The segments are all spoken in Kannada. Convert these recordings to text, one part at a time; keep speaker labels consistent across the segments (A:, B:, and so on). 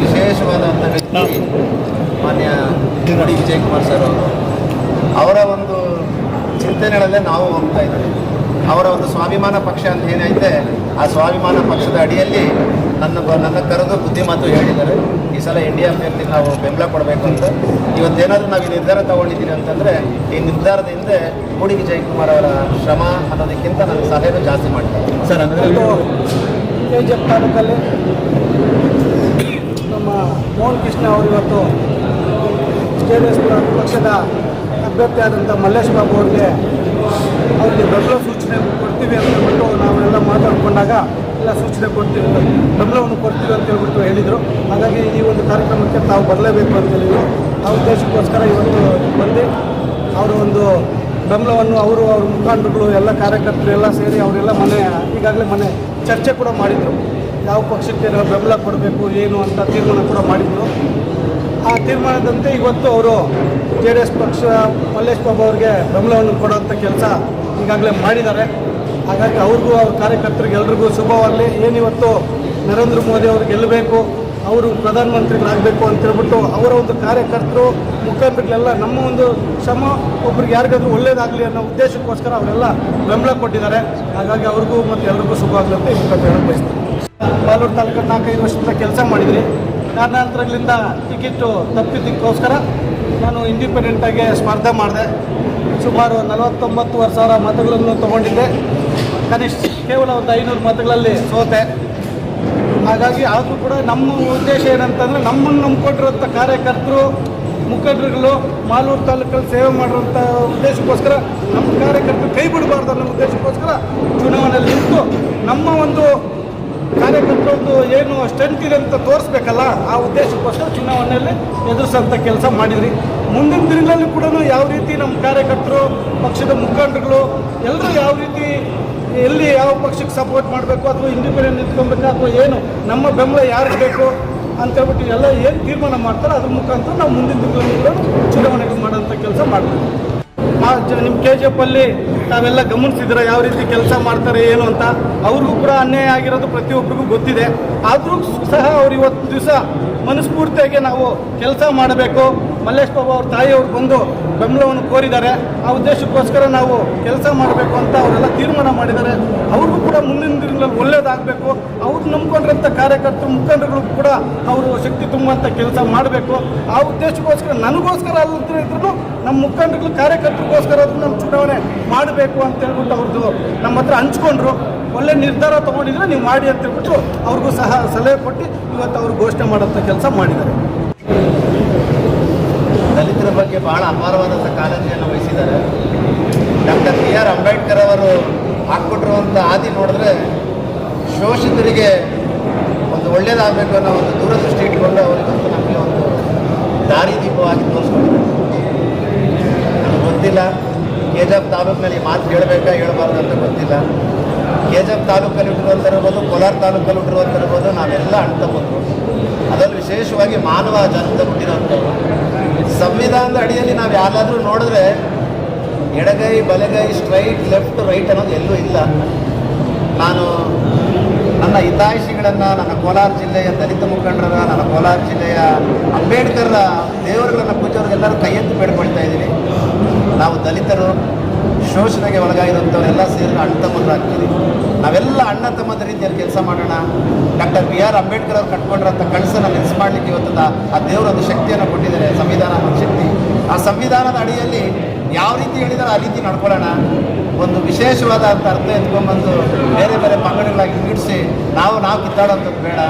A: ವಿಶೇಷವಾದಂಥ ವ್ಯಕ್ತಿ ಮಾನ್ಯ ಡಿ ವಿಜಯಕುಮಾರ್ ಸರ್ ಅವರು. ಅವರ ಒಂದು ಚಿಂತನೆಗಳಲ್ಲೇ ನಾವು ಹೋಗ್ತಾ ಇದ್ದೀವಿ. ಅವರ ಒಂದು ಸ್ವಾಭಿಮಾನ ಪಕ್ಷ ಅಂತ ಏನೈತೆ ಆ ಸ್ವಾಭಿಮಾನ ಪಕ್ಷದ ಅಡಿಯಲ್ಲಿ ನನ್ನ ಬ- ನನ್ನ ಕರೆದು ಬುದ್ಧಿಮಾತು ಹೇಳಿದ್ದಾರೆ. ಈ ಸಲ ಇಂಡಿಯಾ ಅಭ್ಯರ್ಥಿ ನಾವು ಬೆಂಬಲ ಕೊಡಬೇಕು ಅಂತ. ಇವತ್ತೇನಾದರೂ ನಾವು ಈ ನಿರ್ಧಾರ ತಗೊಂಡಿದ್ದೀರಿ ಅಂತಂದರೆ ಈ ನಿರ್ಧಾರದ ಹಿಂದೆ ಮೂಡಿ ವಿಜಯಕುಮಾರ್ ಅವರ ಶ್ರಮ ಅನ್ನೋದಕ್ಕಿಂತ ನನ್ನ ಸಲಹೆನೂ ಜಾಸ್ತಿ ಮಾಡ್ತಾರೆ.
B: ಸರ್ ಅಂದರೆ
C: ತಾಲೂಕಲ್ಲಿ. ಮೋಹನ್ ಕೃಷ್ಣ ಅವರು ಇವತ್ತು ಜೆ ಡಿ ಎಸ್ ಪಕ್ಷದ ಅಭ್ಯರ್ಥಿ ಆದಂಥ ಮಲ್ಲೇಶ್ ಬಾಬು ಅವರಿಗೆ ಅವ್ರಿಗೆ ಬೆಂಬಲ ಸೂಚನೆ ಕೊಡ್ತೀವಿ ಅಂತ ಹೇಳ್ಬಿಟ್ಟು ನಾವೆಲ್ಲ ಮಾತಾಡ್ಕೊಂಡಾಗ ಎಲ್ಲ ಸೂಚನೆ ಕೊಡ್ತೀವಿ, ಬೆಂಬಲವನ್ನು ಕೊಡ್ತೀವಿ ಅಂತ ಹೇಳ್ಬಿಟ್ಟು ಹೇಳಿದರು. ಹಾಗಾಗಿ ಈ ಒಂದು ಕಾರ್ಯಕ್ರಮಕ್ಕೆ ತಾವು ಬರಲೇಬೇಕು ಅಂತ ಹೇಳಿದ್ರು ಆ ಉದ್ದೇಶಕ್ಕೋಸ್ಕರ ಇವತ್ತು ಬಂದು ಅವರ ಒಂದು ಬೆಂಬಲವನ್ನು ಅವರು, ಅವ್ರ ಮುಖಂಡರುಗಳು, ಎಲ್ಲ ಕಾರ್ಯಕರ್ತರು ಎಲ್ಲ ಸೇರಿ ಅವರೆಲ್ಲ ಮನೆ, ಈಗಾಗಲೇ ಮನೆ ಚರ್ಚೆ ಕೂಡ ಮಾಡಿದರು. ಯಾವ ಪಕ್ಷಕ್ಕೆ ಬೆಂಬಲ ಕೊಡಬೇಕು, ಏನು ಅಂತ ತೀರ್ಮಾನ ಕೂಡ ಮಾಡಿದ್ರು. ಆ ತೀರ್ಮಾನದಂತೆ ಇವತ್ತು ಅವರು ಜೆ ಡಿ ಎಸ್ ಪಕ್ಷ, ಮಲ್ಲೇಶ್ ಬಾಬು ಅವ್ರಿಗೆ ಬೆಂಬಲವನ್ನು ಕೊಡುವಂಥ ಕೆಲಸ ಈಗಾಗಲೇ ಮಾಡಿದ್ದಾರೆ. ಹಾಗಾಗಿ ಅವ್ರಿಗೂ, ಅವ್ರ ಕಾರ್ಯಕರ್ತರಿಗೆ ಎಲ್ರಿಗೂ ಶುಭವಾಗಲಿ. ಏನಿವತ್ತು ನರೇಂದ್ರ ಮೋದಿ ಅವರು ಗೆಲ್ಲಬೇಕು, ಅವರು ಪ್ರಧಾನಮಂತ್ರಿಗಳಾಗಬೇಕು ಅಂತ ಹೇಳ್ಬಿಟ್ಟು ಅವರ ಒಂದು ಕಾರ್ಯಕರ್ತರು, ಮುಖಂಡರುಗಳೆಲ್ಲ ನಮ್ಮ ಒಂದು ಶ್ರಮ, ಒಬ್ರಿಗೆ ಯಾರಿಗಾದ್ರೂ ಒಳ್ಳೇದಾಗಲಿ ಅನ್ನೋ ಉದ್ದೇಶಕ್ಕೋಸ್ಕರ ಅವರೆಲ್ಲ ಬೆಂಬಲ ಕೊಟ್ಟಿದ್ದಾರೆ. ಹಾಗಾಗಿ ಅವ್ರಿಗೂ ಮತ್ತು ಎಲ್ರಿಗೂ ಶುಭವಾಗಲಿ ಅಂತ ಮುಖಾಂತರ ಬಯಸ್ತೀನಿ. ಬಾಲೂರು ತಾಲೂಕಲ್ಲಿ ನಾಲ್ಕೈದು ವರ್ಷದಿಂದ ಕೆಲಸ ಮಾಡಿದ್ರಿ ಕಾರಣಾಂತರಗಳಿಂದ ಟಿಕೆಟು ತಪ್ಪಿದ್ದಕ್ಕೋಸ್ಕರ ನಾನು ಇಂಡಿಪೆಂಡೆಂಟಾಗಿ ಸ್ಪರ್ಧೆ ಮಾಡಿದೆ. ಸುಮಾರು ನಲವತ್ತೊಂಬತ್ತುವರೆ ಸಾವಿರ ಮತಗಳನ್ನು ತೊಗೊಂಡಿದ್ದೆ. ಕನಿಷ್ಠ ಕೇವಲ ಒಂದು ಐನೂರು ಮತಗಳಲ್ಲಿ ಸೋತೆ. ಹಾಗಾಗಿ ಆದರೂ ಕೂಡ ನಮ್ಮ ಉದ್ದೇಶ ಏನಂತಂದರೆ ನಮ್ಮನ್ನು ನಂಬ್ಕೊಂಡಿರುವಂಥ ಕಾರ್ಯಕರ್ತರು, ಮುಖಂಡರುಗಳು, ಮಾಲೂರು ತಾಲೂಕಲ್ಲಿ ಸೇವೆ ಮಾಡಿರುವಂಥ ಉದ್ದೇಶಕ್ಕೋಸ್ಕರ ನಮ್ಮ ಕಾರ್ಯಕರ್ತರು ಕೈ ಬಿಡಬಾರ್ದು ಅನ್ನೋ ಉದ್ದೇಶಕ್ಕೋಸ್ಕರ ಚುನಾವಣೆಯಲ್ಲಿ ನಿಂತು ನಮ್ಮ ಒಂದು ಕಾರ್ಯಕರ್ತರು ಏನು ಸ್ಟ್ರೆಂತ್ ಇದೆ ಅಂತ ತೋರಿಸ್ಬೇಕಲ್ಲ, ಆ ಉದ್ದೇಶಕ್ಕೋಸ್ಕರ ಚುನಾವಣೆಯಲ್ಲಿ ಎದುರಿಸೋಂಥ ಕೆಲಸ ಮಾಡಿದ್ರಿ. ಮುಂದಿನ ದಿನಗಳಲ್ಲಿ ಕೂಡ ಯಾವ ರೀತಿ ನಮ್ಮ ಕಾರ್ಯಕರ್ತರು, ಪಕ್ಷದ ಮುಖಂಡರುಗಳು, ಎಲ್ಲರೂ ಯಾವ ರೀತಿ ಎಲ್ಲಿ ಯಾವ ಪಕ್ಷಕ್ಕೆ ಸಪೋರ್ಟ್ ಮಾಡಬೇಕು, ಅಥವಾ ಇಂಡಿಪೆಂಡೆಂಟ್ ನಿಂತ್ಕೊಬೇಕಾ ಅಥವಾ ಏನು, ನಮ್ಮ ಬೆಂಬಲ ಯಾರಿಗೆ ಬೇಕು ಅಂತ ಹೇಳ್ಬಿಟ್ಟು ಎಲ್ಲ ಏನು ತೀರ್ಮಾನ ಮಾಡ್ತಾರೋ ಅದ್ರ ಮುಖಾಂತರ ನಾವು ಮುಂದಿನ ದಿನಗಳಲ್ಲಿ ಕೂಡ ಚುನಾವಣೆಗಳು ಮಾಡೋಂಥ ಕೆಲಸ ಮಾಡ್ತೀವಿ. ನಿಮ್ಮ ಕೆ ಜಿ ಎಫ್ ಅಲ್ಲಿ ತಾವೆಲ್ಲ ಗಮನಿಸಿದ್ರೆ ಯಾವ ರೀತಿ ಕೆಲಸ ಮಾಡ್ತಾರೆ, ಏನು ಅಂತ? ಅವ್ರಿಗೂ ಕೂಡ ಅನ್ಯಾಯ ಆಗಿರೋದು ಪ್ರತಿಯೊಬ್ಬರಿಗೂ ಗೊತ್ತಿದೆ. ಆದರೂ ಸಹ ಅವ್ರು ಇವತ್ತು ದಿವಸ ಮನಸ್ಫೂರ್ತಿಯಾಗಿ ನಾವು ಕೆಲಸ ಮಾಡಬೇಕು. ಮಲ್ಲೇಶ್ ಬಾಬು ಅವ್ರ ತಾಯಿಯವ್ರು ಬಂದು ಬೆಂಬಲವನ್ನು ಕೋರಿದ್ದಾರೆ. ಆ ಉದ್ದೇಶಕ್ಕೋಸ್ಕರ ನಾವು ಕೆಲಸ ಮಾಡಬೇಕು ಅಂತ ಅವರೆಲ್ಲ ತೀರ್ಮಾನ ಮಾಡಿದ್ದಾರೆ. ಅವ್ರಿಗೂ ಕೂಡ ಮುಂದಿನ ದಿನಗಳಲ್ಲಿ ಒಳ್ಳೇದಾಗಬೇಕು. ಅವ್ರು ನಂಬ್ಕೊಂಡಿರೋಂಥ ಕಾರ್ಯಕರ್ತರು ಮುಖಂಡರುಗಳು ಕೂಡ ಅವರು ಶಕ್ತಿ ತುಂಬುವಂಥ ಕೆಲಸ ಮಾಡಬೇಕು. ಆ ಉದ್ದೇಶಕ್ಕೋಸ್ಕರ ನನಗೋಸ್ಕರ ಅಲ್ಲದ್ರೆ ಇದ್ರೂ ನಮ್ಮ ಮುಖಂಡರುಗಳು, ಕಾರ್ಯಕರ್ತರಿಗೋಸ್ಕರ ಅದನ್ನು ನಮ್ಮ ಚುನಾವಣೆ ಮಾಡಬೇಕು ಅಂತ ಹೇಳ್ಬಿಟ್ಟು ಅವ್ರದ್ದು ನಮ್ಮ ಹತ್ರ ಹಂಚ್ಕೊಂಡ್ರು. ಒಳ್ಳೆ ನಿರ್ಧಾರ ತೊಗೊಂಡಿದ್ರೆ ನೀವು ಮಾಡಿ ಅಂತ ಹೇಳ್ಬಿಟ್ಟು ಅವ್ರಿಗೂ ಸಹ ಸಲಹೆ ಕೊಟ್ಟು ಇವತ್ತು ಅವರು ಘೋಷಣೆ ಮಾಡೋಂಥ ಕೆಲಸ ಮಾಡಿದ್ದಾರೆ.
A: ದಲಿತರ ಬಗ್ಗೆ ಬಹಳ ಅಪಾರವಾದಂಥ ಕಾಳಜಿಯನ್ನು ವಹಿಸಿದ್ದಾರೆ. ಡಾಕ್ಟರ್ ಬಿ ಆರ್ ಅಂಬೇಡ್ಕರ್ ಅವರು ಹಾಕ್ಕೊಟ್ಟಿರುವಂಥ ಹಾದಿ ನೋಡಿದ್ರೆ ಶೋಷಿತರಿಗೆ ಒಂದು ಒಳ್ಳೇದಾಗಬೇಕು ಅನ್ನೋ ಒಂದು ದೂರದೃಷ್ಟಿ ಇಟ್ಕೊಂಡು ಅವರಿಗಂತೂ ನಮಗೆ ಒಂದು ದಾರಿದೀಪವಾಗಿ ತೋರಿಸ್ಕೊಂಡಿದ್ದಾರೆ ನಮ್ಗೆ ಗೊತ್ತಿಲ್ಲ. ಕೆ ಜಿ ಎಫ್ ತಾಲೂಕಿನಲ್ಲಿ ಮಾತು ಹೇಳಬೇಕಾ, ಹೇಳಬಾರ್ದು ಅಂತ ಗೊತ್ತಿಲ್ಲ. ಕೆ ಜಿ ಎಫ್ ತಾಲೂಕಲ್ಲಿ ಇಟ್ಟಿರುವಂಥಿರ್ಬೋದು ಕೋಲಾರ ತಾಲೂಕಲ್ಲಿ ಇಟ್ಟಿರುವಂಥಿರ್ಬೋದು ನಾವೆಲ್ಲ ಅಣ್ಣ ಅದರಲ್ಲಿ ವಿಶೇಷವಾಗಿ ಮಾನವ ಜನ್ಮದ ಹುಟ್ಟಿರೋಂಥವ್ರು ಸಂವಿಧಾನದ ಅಡಿಯಲ್ಲಿ ನಾವು ಯಾರಾದರೂ ನೋಡಿದ್ರೆ ಎಡಗೈ, ಬಲಗೈ, ಸ್ಟ್ರೈಟ್, ಲೆಫ್ಟ್, ರೈಟ್ ಅನ್ನೋದು ಎಲ್ಲೂ ಇಲ್ಲ. ನಾನು ನನ್ನ ಹಿತಾಯಿಷಿಗಳನ್ನು ನನ್ನ ಕೋಲಾರ ಜಿಲ್ಲೆಯ ದಲಿತ ಮುಖಂಡರ, ನನ್ನ ಕೋಲಾರ ಜಿಲ್ಲೆಯ ಅಂಬೇಡ್ಕರ್ ದೇವರುಗಳನ್ನು ಪೂಜೆಯವ್ರಿಗೆಲ್ಲರೂ ಕೈ ಎತ್ತಿ ಬೇಡ್ಕೊಳ್ತಾ ಇದ್ದೀನಿ. ನಾವು ದಲಿತರು, ಶೋಷಣೆಗೆ ಒಳಗಾಗಿರುವಂಥವರೆಲ್ಲ ಸೇರಿ ಅಣ್ಣ ತಮ್ಮಂದರಾಗ್ತೀವಿ ನಾವೆಲ್ಲ ಅಣ್ಣ ತಮ್ಮದ ರೀತಿಯಲ್ಲಿ ಕೆಲಸ ಮಾಡೋಣ. ಡಾಕ್ಟರ್ ಬಿ ಆರ್ ಅಂಬೇಡ್ಕರ್ ಅವ್ರು ಕಟ್ಕೊಂಡಿರೋಂಥ ಕನಸನ್ನು ನೆನೆಸು ಮಾಡಲಿಕ್ಕೆ ಇವತ್ತು ಆ ದೇವರ ಒಂದು ಶಕ್ತಿಯನ್ನು ಕೊಟ್ಟಿದ್ದಾರೆ, ಸಂವಿಧಾನ ಶಕ್ತಿ. ಆ ಸಂವಿಧಾನದ ಅಡಿಯಲ್ಲಿ ಯಾವ ರೀತಿ ಹೇಳಿದಾರೆ ಆ ರೀತಿ ನಡ್ಕೊಳ್ಳೋಣ. ಒಂದು ವಿಶೇಷವಾದ ಅಂತ ಅರ್ಥ ಎತ್ಕೊಂಡ್ಬಂದು ಬೇರೆ ಬೇರೆ ಪಂಗಡಗಳಾಗಿ ಬಿಡಿಸಿ ನಾವು ನಾವು ಕಿತ್ತಾಡೋಂಥದ್ದು ಬೇಡ.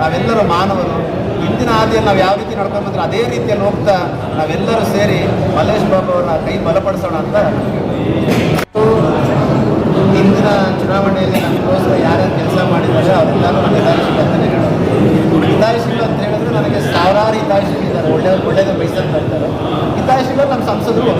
A: ನಾವೆಲ್ಲರೂ ಮಾನವರು. ಹಿಂದಿನ ಹಾದಿಯಲ್ಲಿ ನಾವು ಯಾವ ರೀತಿ ನಡ್ಕೊಂಡು ಅದೇ ರೀತಿಯಲ್ಲಿ ಹೋಗ್ತಾ ನಾವೆಲ್ಲರೂ ಸೇರಿ ಮಲ್ಲೇಶ್ ಬಾಬು ಅವರ ಕೈ ಬಲಪಡಿಸೋಣ ಅಂತ ಹಿಂದಿನ ಚುನಾವಣೆಯಲ್ಲಿ ನಮಗೋಸ್ಕರ ಯಾರ್ಯಾರು ಕೆಲಸ ಮಾಡಿದ್ದಾರೆ ಅವರೆಲ್ಲರೂ ನನ್ನ ಹಿತೈಷಿಗಳು ಅಂತಲೇ ಹೇಳೋದು ಹಿತಾಯಿಸಿಗಳು ಅಂತ ಹೇಳಿದ್ರೆ ನನಗೆ ಸಾವಿರಾರು ಹಿತೈಷಿಗಳಿದ್ದಾರೆ ಒಳ್ಳೆ ಒಳ್ಳೆಯದು ಬಯಸಲು ಬರ್ತಾರೆ. ಹಿತಾಯಿಸಿಗಳು ನಮ್ಮ ಸಂಸದರು